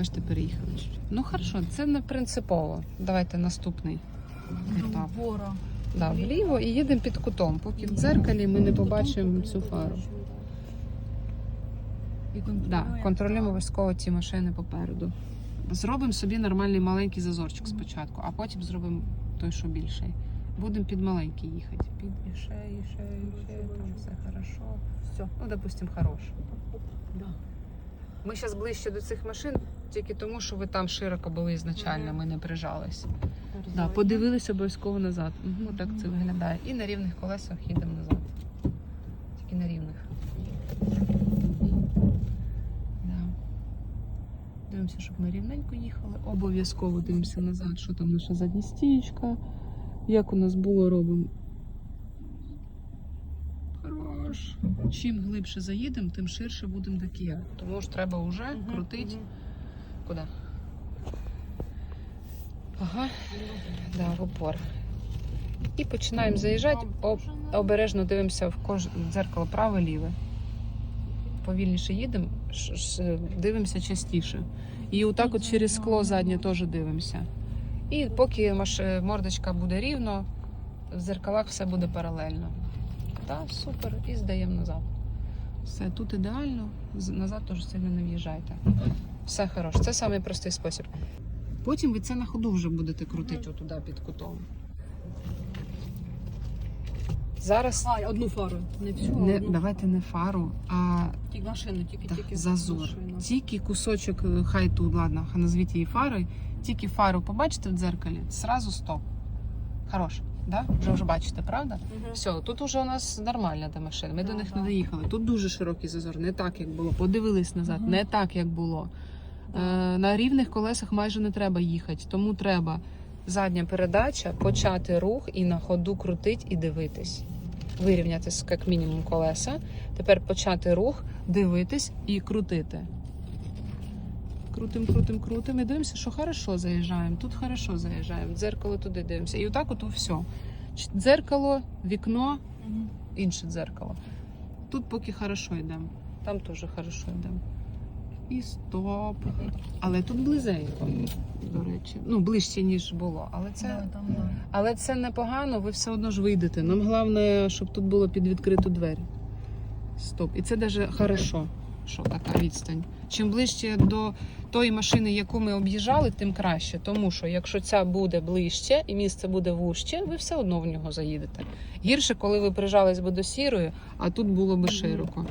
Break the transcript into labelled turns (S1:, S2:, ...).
S1: Бачите, переїхали. чуть. Ну хорошо, це не принципово. Давайте наступний етап.
S2: Вора.
S1: Да, вліво і їдемо під кутом. Поки в дзеркалі ми не побачимо цю фару.
S2: І
S1: Да, контролюємо обов'язково ці машини попереду. Зробимо собі нормальний маленький зазорчик спочатку, а потім зробимо той, що більший. Будемо під маленький їхати. Під і ще, і ще, і ще, там все хорошо.
S2: Все.
S1: Ну, допустимо, хорош.
S2: Да.
S1: Ми зараз ближче до цих машин, тільки тому, що ви там широко були ізначально, ми не прижались. Да, подивилися обов'язково назад. Угу, так це виглядає. І на рівних колесах їдемо назад. Тільки на рівних. Да. Дивимося, щоб ми рівненько їхали. Обов'язково дивимося назад, що там наша задня стічка. Як у нас було, робимо. Хорош. Чим глибше заїдемо, тим ширше будемо до Кія. Тому ж треба вже крутити. Куди? Ага. Да, в упор. І починаємо заїжджати. Об, обережно дивимося в кож... дзеркало праве ліве. Повільніше їдемо, ш- ш- дивимося частіше. І отак от через скло заднє теж дивимося. І поки маш... мордочка буде рівно, в зеркалах все буде паралельно. Так, супер. І здаємо назад. Все, тут ідеально, назад теж сильно не в'їжджайте. Все хорош. Це самий простий спосіб. Потім ви це на ходу вже будете крутити отуди під кутом. Зараз
S2: А, одну фару. Не всю, а
S1: не,
S2: одну.
S1: давайте не фару, а
S2: Тільки машину, тільки,
S1: так,
S2: тільки
S1: зазор.
S2: машину.
S1: Тільки кусочок, е, хай тут, ладно, назвіть її фарою. Тільки фару побачите в дзеркалі, зразу стоп. Хорош, да? Вже вже бачите, правда?
S2: Мгм.
S1: Все, тут уже у нас нормальна та машина. Ми до них
S2: да.
S1: не доїхали. Тут дуже широкий зазор, не так, як було. Подивились назад,
S2: Мгм.
S1: не так, як було.
S2: Да.
S1: Е, на рівних колесах майже не треба їхати, тому треба задня передача, почати рух і на ходу крутить і дивитись. Вирівняти як мінімум колеса. Тепер почати рух, дивитись і крутити. Крутим, крутим, крутим і дивимося, що хорошо заїжджаємо. Тут хорошо заїжджаємо. Дзеркало туди дивимося. І отак от все. Дзеркало, вікно, інше дзеркало. Тут поки хорошо йдемо. Там теж хорошо йдемо. І стоп. Але тут близенько, до речі. Ну, ближче, ніж було. Але це, але це непогано, ви все одно ж вийдете. Нам головне, щоб тут було під відкриту двері. Стоп. І це навіть хорошо, що така відстань. Чим ближче до тої машини, яку ми об'їжджали, тим краще. Тому що якщо ця буде ближче і місце буде вужче, ви все одно в нього заїдете. Гірше, коли ви прижались би до сірої, а тут було би широко.